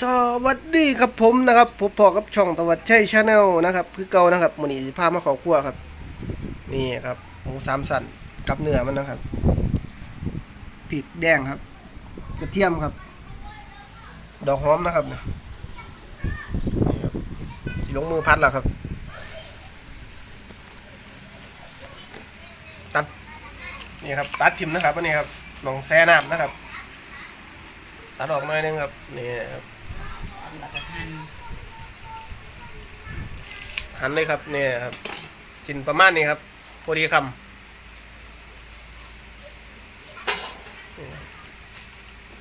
สวัสดีครับผมนะครับผมพอกับช่องตะวัดชัยชาแนลนะครับคือเก่านะครับมันนี้สิพามาขอครัวครับ นี่ครับหมูสามสันกับเนื้อมันนะครับพริกแดงครับ กระเทียมครับ ดอกหอมนะครับเนี่ยนี่ครับสิลงมือพัดแล้วครับ ตัดนี่ครับ ตัดทิมนะครับอันนี้ครับลองแซ่น้ำนะครับตัดออกหน่อยนึงครับนี่ครับ หันเลยครับเนี่ยครับสินประมาณนี้ครับพอดีค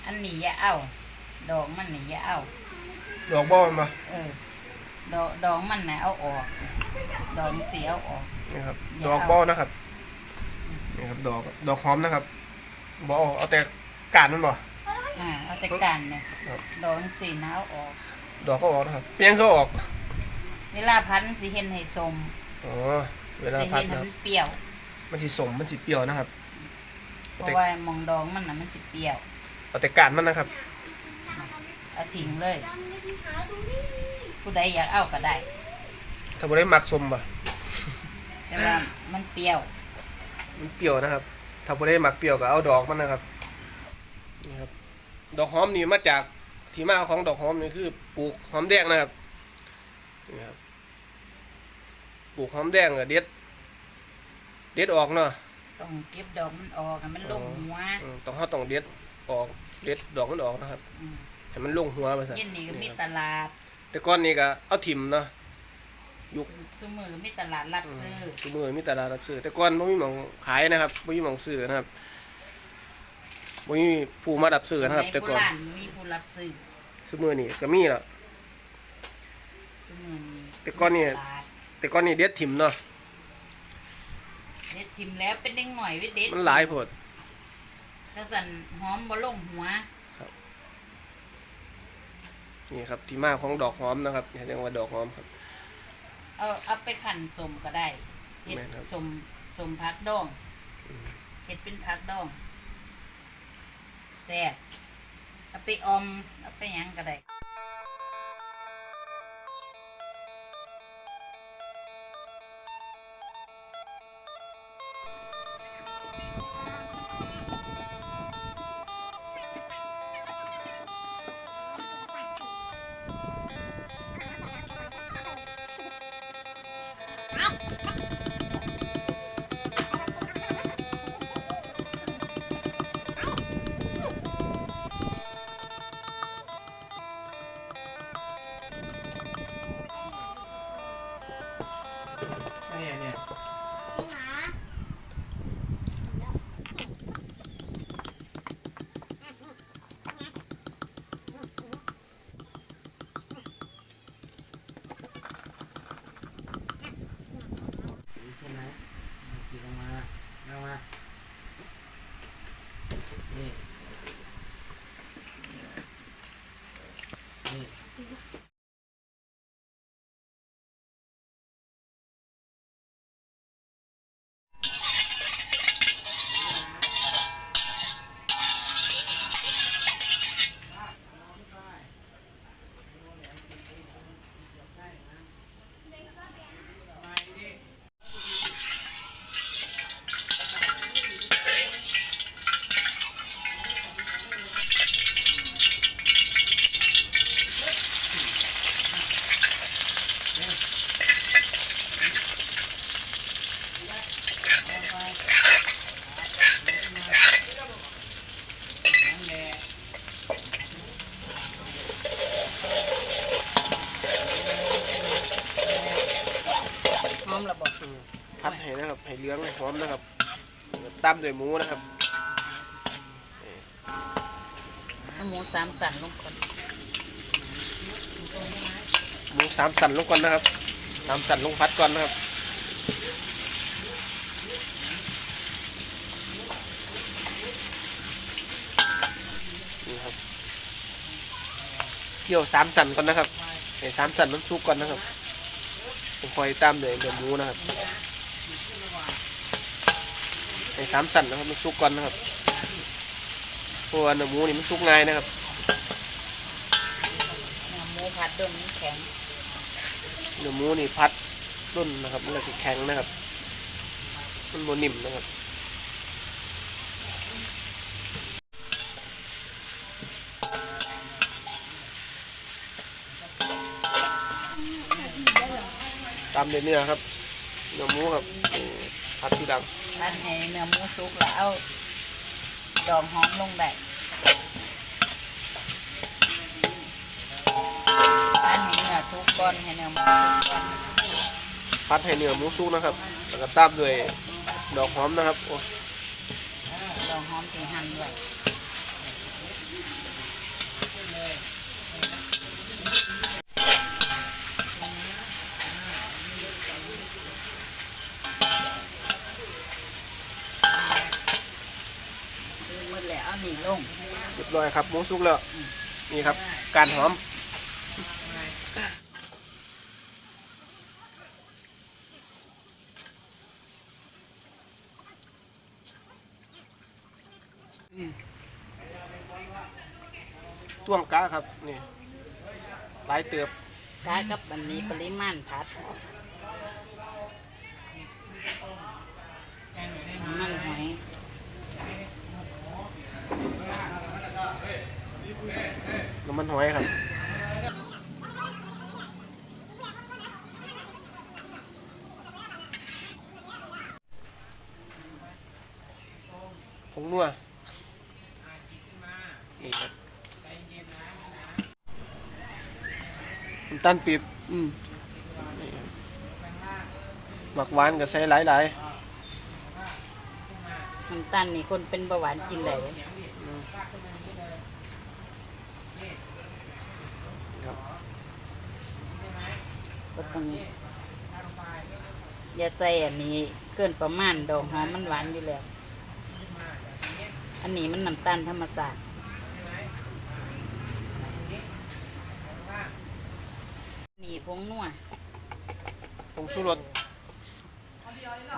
อันนี้อย่าเอาดอกมันนี่อย่าเอาำดอกบ้อมันมาเออดอกดอกมันน่ะเอาออกดอกสีเอาออกนี่ครับอย่าดอกเอาบ้อนะครับนี่ครับดอกดอกหอมนะครับบอเอาแต่กาดมันบ่อ่าเอาแต่กันเนี่ยครับดอกสีนะเอาออก ดอกก็ออกนะครับเพียงเขาออก เวลาพันสีเห็นให้สมอ๋อเวลาแต่พัเห็ดนให้นะครับมันเปรี้ยว มันสิสมมันสิเปรี้ยวนะครับ เพราะว่ามองดองมันน่ะมันสิเปรี้ยว เอาแต่กาดมันนะครับ เอาทิ้งเลย ผู้ใดอยากเอาก็ได้ ถ้าบ่ได้หมักสมบ่แต่ว่ามันเปรี้ยว มันเปรี้ยวนะครับ ถ้าบ่ได้หมักเปรี้ยวก็เอาดอกมันนะครับนี่ครับ ดอกหอมนี่มาจากที่มาของดอกหอมนี่คือปลูกหอมแดงนะครับ นี่ครับปลูกหอมแดงก็เด็ด เด็ดออกเนาะต้องเก็บดอกมันออกให้มันลงหัวอืมต้องเขาต้องเด็ดออก เด็ดดอกมันออกนะครับอืมให้มันลงหัวไปซะเย็นนี้ก็มีนี่ครับตลาดแต่ก้อนนี้ก็เอาถิ่มเนาะซุมือก็มีตลาดรับซื้อทุกมือมีตลาดรับซื้อแต่ก้อนไม่มีหมองขายนะครับไม่มีหมองซื้อนะครับไม่มีผู้มารับซื้อนะครับสมัยแต่ก่อนโบราณมีผู้รับซื้อทุกมือนี่ก็มีแล้ว ซุมือนี้แต่ก่อนนี่ตลาดแต่ก้อนนี้เด็ดถิ่มเนาะ เด็ดทิมแล้วเป็นเด็กหน่อยเว้ยเด็ดมันหลายโพด ถ้าสั่นหอมบ่ลงหัวนี่ครับที่มาของดอกหอมนะครับเรียกว่าดอกหอมครับ เอาเอาไปขั่นสมก็ได้เฮ็ดแม่นครับ สมสมผักดองเฮ็ดเป็นผักดองแซ่บเอาไปออมเอาไปหยังก็ได้ ให้นะครับให้เหลี้ยงให้หอมนะครับตามด้วยหมูนะครับเอาหมูสามสันลงก่อนหมูสามสันลงก่อนนะครับสามสันลงพัดก่อนนะครับนี่ครับเกี่ยวสามสันก่อนนะครับให้สามสันมันสุกก่อนนะครับผมคอยตามด้วยเดี๋ยวหมูนะครับ ให้สามสันนะครับมันสุกก่อนนะครับเพราะว่าเนื้อหมูนี่มันสุกง่ายนะครับผัดโดนมันแข็งเนื้อหมูนี่พัดต้นนะครับมันก็จะแข็งนะครับ มันโมนิ่มนะครับตามด้วยเนื้อครับเนื้อหมูครับ นี่พัดที่ดังผัดให้เนื้อหมูสุกแล้วเอาดองหอมลงได้ผัดให้เนื้อสุกก่อนให้เนื้อหมูสุกก่อนพัดให้เนื้อหมูสุกนะครับแล้วก็ตามด้วยดอกหอมนะครับโอ้ดองหอมที่หั่นด้วยหมดแล้วเอาหนีลงเรียบร้อยครับหมูสุกแล้วนี่ครับ การหอมต้วงกาครับนี่หลายเติบกากับอันนี้ปริมาณผัดน้ำมันหอย น้ำ มันหอยครับผงนัวนี่ครับน้ำตาลปีบอืมหมักหวานก็ใส่หลายหลายน้ำตาลนี่คนเป็นเบาหวานกินได้เลย ๆครับ ก็ต้องอย่าใส่อันนี้ เกินประมาณดอกหอมมันหวานอยู่แล้ว อันนี้มันน้ำตาลธรรมศาสตร์นี่ผงนัวผงชูรส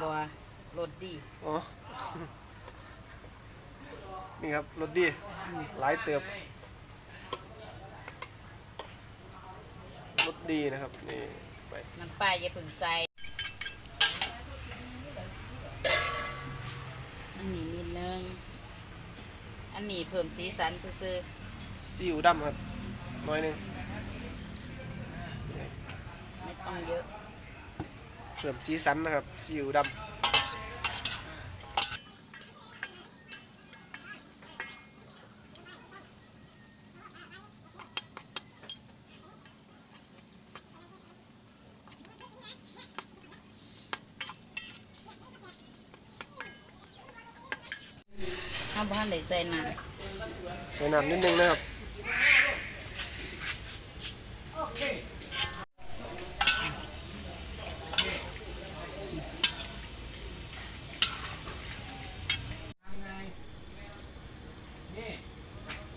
บัวรสดีอ๋อ นี่ครับรสดี หลายเติบรสดีนะครับ นี่ ไปน้ำปลาอย่าเพึ่งใส่อันนี้นิดนึงอันนี้เพิ่มสีสันซื่อซีอิ๊วดำครับน้อยหนึงๆไม่ต้องเยอะเพิ่มสีสันนะครับซีอิ๊วดำ เอาบ้านได้ใส่น้ใส่น้ำนิดนึงนะครับ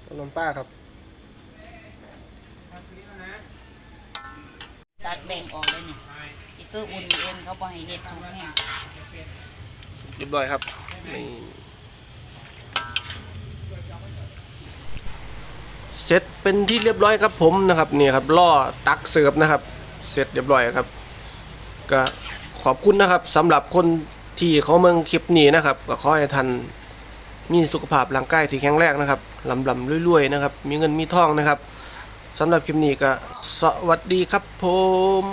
ขนมป้าครับำตักแบ่งออกเลยนี่อีตัวอุ่นเองเขาบอกให้เห็ดชุบแห้งเรียบร้อยครับนี่ เสร็จเป็นที่เรียบร้อยครับผมนะครับนี่ครับล่อตักเสิร์ฟนะครับ เสร็จเรียบร้อยครับ ก็ขอบคุณนะครับสำหรับคนที่เขาเมืองคลิปนี้นะครับ ก็ขอให้ท่านมีสุขภาพร่างกายที่แข็งแรงนะครับลำลำรวยๆนะครับ มีเงินมีทองนะครับสำหรับคลิปนี้ก็สวัสดีครับผม